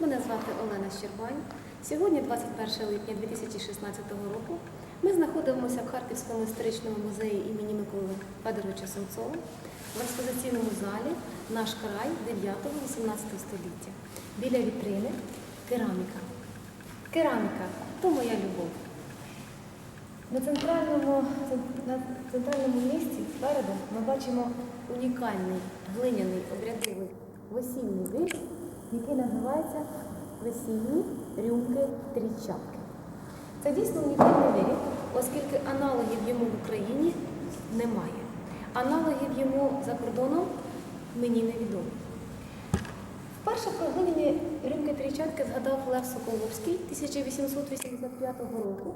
Мене звати Олена Щербань. Сьогодні, 21 липня 2016 року, ми знаходимося в Харківському історичному музеї імені Миколи Федоровича Сенцова в експозиційному залі Наш край 9-18 століття. Біля вітрини кераміка. Кераміка то моя любов. На центральному, на центральному місці спереду ми бачимо унікальний глиняний обрядовий весільний виріб, який називається весільні рюмки трічапки. Це дійсно унікальний виріб, оскільки аналогів йому в Україні немає. Аналогів йому за кордоном мені невідомо. Вперше про глиняні рюмки трічатки згадав Лев Соколовський 1885 року.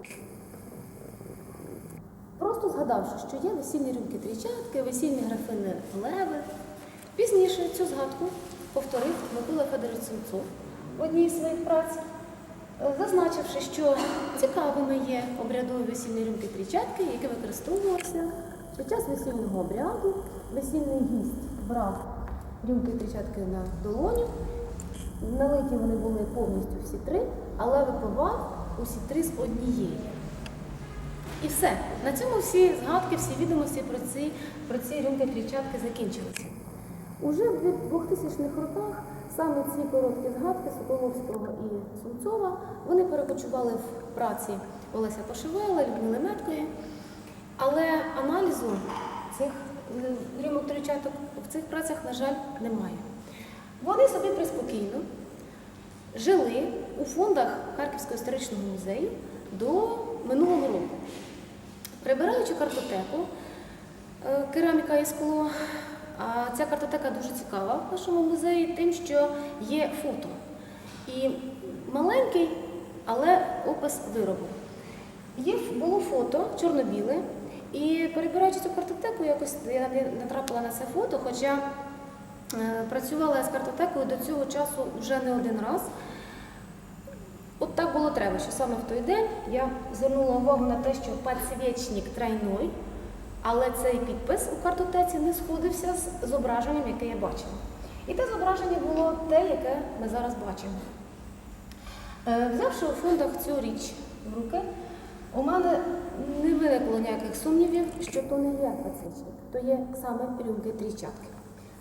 Просто згадавши, що є весільні рюмки трічатки, весільні графини леви. Пізніше цю згадку повторив Микола Федорович Сенцов в одній з своїх праць, е, зазначивши, що цікавими є обрядові весільні рюмки трічатки, які використовувалися під час весільного обряду. Весільний гість брав рюмки трічатки на долоню. Налиті вони були повністю всі три, але випивав усі три з однієї. І все. На цьому всі згадки, всі відомості про ці, про ці рюмки трічатки закінчилися. Уже в 2000-х роках саме ці короткі згадки Соколовського і Сумцова вони перекочували в праці Олеся Пошивела, Людмили Меткої. Але аналізу цих рюмок трічаток в цих працях, на жаль, немає. Вони собі приспокійно жили у фондах Харківського історичного музею до минулого року. Прибираючи картотеку, е, кераміка і скло, ця картотека дуже цікава в нашому музеї, тим, що є фото. І маленький, але опис виробу. Є, було фото чорно-біле, і перебираючи цю картотеку, якось я натрапила на це фото, хоча е, працювала я з картотекою до цього часу вже не один раз. От так було треба, що саме в той день я звернула увагу на те, що підсвічник тройной, але цей підпис у картотеці не сходився з зображенням, яке я бачила. І те зображення було те, яке ми зараз бачимо. Е, Взявши у фондах цю річ в руки, у мене не виникло ніяких сумнівів, що то не є підсвічник, то є саме рюмки трійчатки.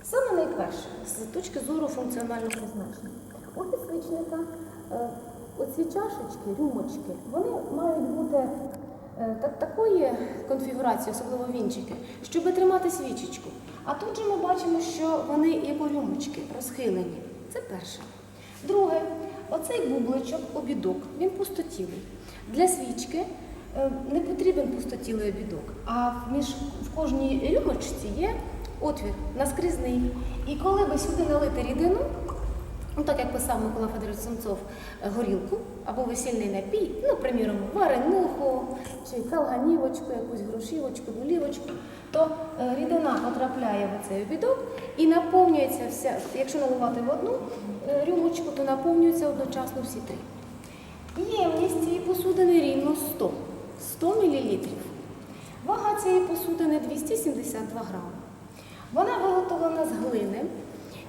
Саме найперше, з точки зору функціонального призначення. У підсвічника е, оці чашечки, рюмочки, вони мають бути та- такої конфігурації, особливо вінчики, щоб тримати свічечку. А тут же ми бачимо, що вони як у рюмочки розхилені. Це перше. Друге, оцей бубличок, обідок, він пустотілий. Для свічки е, не потрібен пустотілий обідок, а між в кожній рюмочці є отвір наскрізний. І коли ви сюди налите рідину, Ну, так як писав Микола Федорович Сумцов, е, горілку або весільний напій, ну, приміром, варенуху чи калганівочку, якусь грушівочку, долівочку, то е, рідина потрапляє в цей обідок і наповнюється вся, якщо наливати в одну е, рюмочку, то наповнюються одночасно всі три. Ємність цієї посудини рівно 100, 100 мл. Вага цієї посудини 272 грами. Вона виготовлена з глини.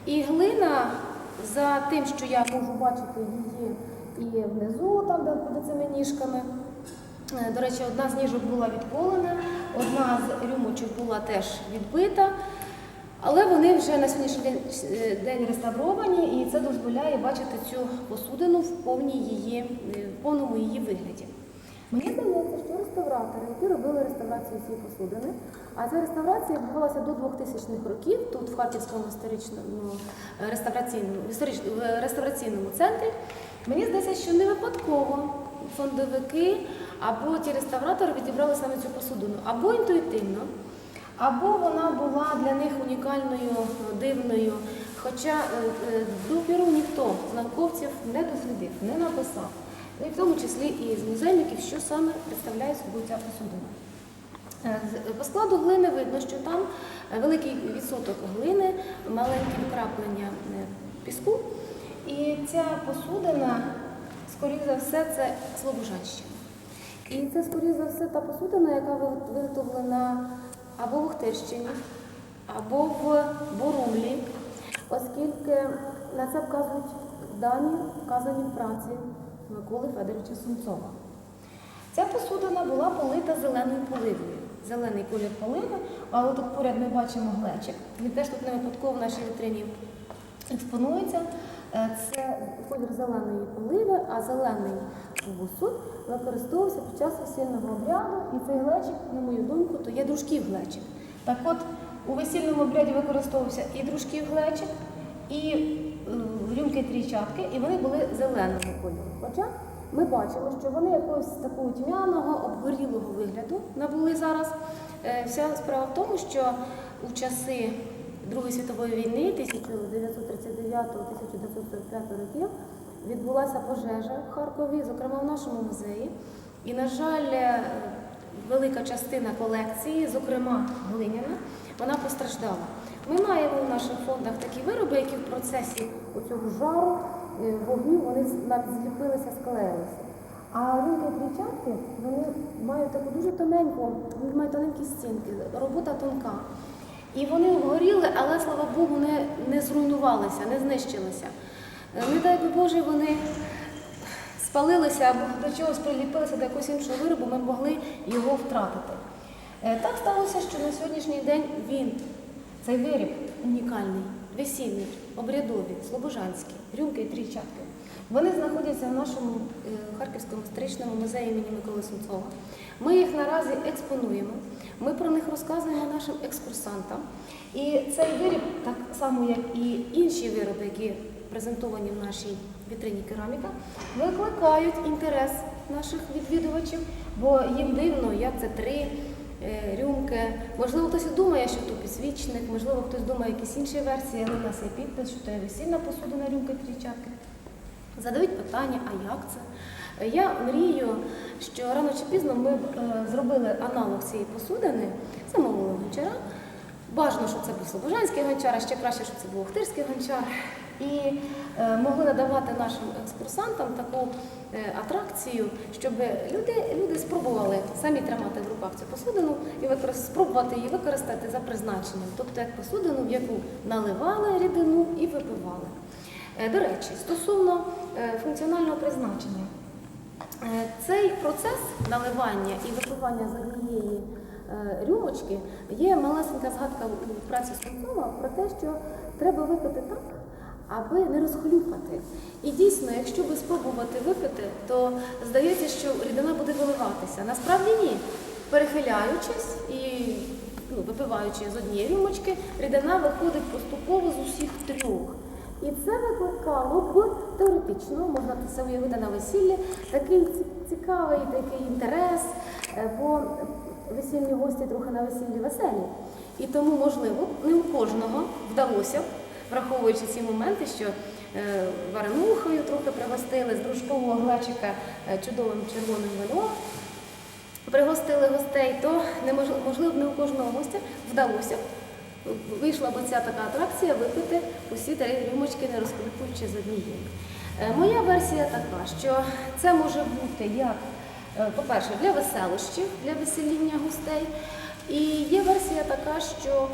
І глина за тим, що я можу бачити її і внизу, там, де під цими ніжками. Е, До речі, одна з ніжок була відколена, одна з рюмочок була теж відбита. Але вони вже на сьогоднішній день, е, день реставровані, і це дозволяє бачити цю посудину в, повній її, е, в повному її вигляді. Мені здається, що реставратори, які робили реставрацію цієї посудини, а ця реставрація відбувалася до 2000-х років тут, в Харківському історичному е, реставраційному, реставраційному центрі. Мені здається, що не випадково фондовики або ті реставратори відібрали саме цю посудину, або інтуїтивно, або вона була для них унікальною, дивною. Хоча е, е, допіру ніхто з науковців не дослідив, не написав. І в тому числі і з музейників, що саме представляє собою ця посудина. Е, По складу глини видно, що там е, великий відсоток глини, маленькі вкраплення е, піску. І ця посудина, скоріш за все, це Слобожанщина. І це, скоріш за все, та посудина, яка виготовлена або в Охтирщині, або в Борумлі, оскільки на це вказують дані, вказані в праці Миколи Федоровича Сумцова. Ця посудина була полита зеленою поливою. Зелений колір поливи, але тут поряд ми бачимо глечик. Він теж тут не випадково в нашій вітрині експонується. Е, Це колір зеленої поливи, а зелений посуд використовувався під час весільного обряду. І цей глечик, на мою думку, то є дружків глечик. Так от у весільному обряді використовувався і дружків глечик, і рюмки трійчатки, і вони були зеленого кольору. Хоча ми бачимо, що вони якогось такого тьмяного, обгорілого вигляду набули зараз. Е, Вся справа в тому, що у часи Другої світової війни 1939-1945 років відбулася пожежа в Харкові, зокрема в нашому музеї. І, на жаль, е, велика частина колекції, зокрема глиняна, вона постраждала. Ми маємо в наших фондах такі вироби, які в процесі цього жару, вогню, вони навіть зліпилися, склеїлися. А ринки кричатки, вони мають таку дуже тоненьку, вони мають тоненькі стінки, робота тонка. І вони обгоріли, але слава Богу, не, не зруйнувалися, не знищилися. Е, Не дай Боже, вони спалилися або до чогось приліпилися до якогось іншого виробу, ми могли його втратити. Е, Так сталося, що на сьогоднішній день він, цей виріб унікальний, весільний, обрядовий, слобожанський, рюмки і трійчатки. Вони знаходяться в нашому е, Харківському історичному музеї імені Миколи Сумцова. Ми їх наразі експонуємо. Ми про них розказуємо нашим екскурсантам. І цей виріб, так само як і інші вироби, які презентовані в нашій вітрині кераміка, викликають інтерес наших відвідувачів, бо їм дивно, як це три рюмки. Можливо, хтось думає, що то підсвічник, можливо, хтось думає якісь інші версії, але в нас є підпис, що то є весільна посудина рюмки трічатки. Задають питання, а як це? Е, Я мрію, що рано чи пізно ми б е, зробили аналог цієї посудини, замовили гончара. Бажано, щоб це був Слобожанський гончар, а ще краще, щоб це був Охтирський гончар. І е, могли надавати нашим екскурсантам таку е, атракцію, щоб люди, люди спробували самі тримати в руках цю посудину і використ- спробувати її використати за призначенням, тобто як посудину, в яку наливали рідину і випивали. Е, До речі, стосовно е, функціонального призначення, Е, цей процес наливання і випивання з однієї рюмочки є малесенька згадка у праці Сумцова про те, що треба випити так, аби не розхлюпати. І дійсно, якщо би спробувати випити, то здається, що рідина буде виливатися. Насправді ні. Перехиляючись і ну, випиваючи з однієї рюмочки, рідина виходить поступово з усіх трьох. І це викликало б теоретично, можна це уявити на весіллі, такий цікавий такий інтерес, е, бо весільні гості трохи на весіллі веселі. І тому, можливо, не у кожного вдалося, враховуючи ці моменти, що е, варенухою трохи пригостили з дружкового глечика е, чудовим червоним вином пригостили гостей, то можливо, не у кожного гостя вдалося. Вийшла б ця така атракція випити усі три рюмочки, не розкрикуючи з однієї. Е, Моя версія така, що це може бути як, по-перше, для веселощів, для весеління гостей. І є версія така, що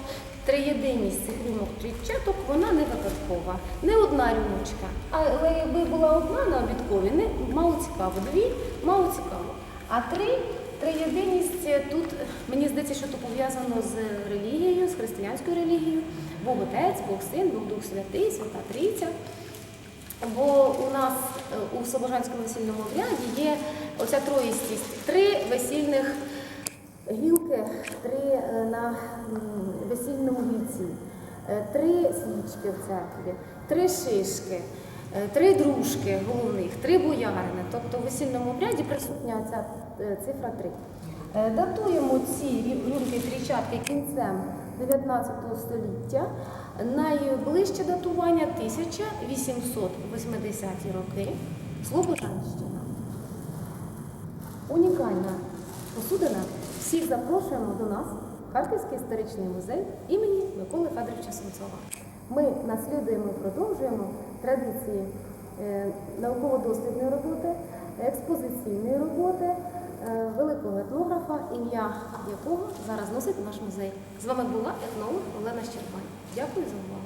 триєдиність цих рюмок трічаток, вона не випадкова. Не одна рюмочка. Але якби була одна на обідкові, не мало цікаво. Дві мало цікаво. А три триєдиність е, тут мені здається, що це пов'язано з релігією, з християнською релігією. Бог Отець, Бог Син, Бог Дух Святий, Свята Трійця. Бо у нас е, у Слобожанському весільному обряді є оця троїстість. Три весільних гілки, три е, на весільному вінці, е, три свічки в церкві, три шишки, е, три дружки головних, три боярини. Тобто в весільному обряді присутня ця цифра три. Датуємо ці рюмки трійчатки кінцем 19 століття. Найближче датування 1880 роки. Слобожанщина. Унікальна посудина. Всіх запрошуємо до нас в Харківський історичний музей імені Миколи Федоровича Сумцова. Ми наслідуємо і продовжуємо традиції е, науково-дослідної роботи, експозиційної роботи е, великого етнографа, ім'я якого зараз носить наш музей. З вами була етнолог Олена Щербань. Дякую за увагу.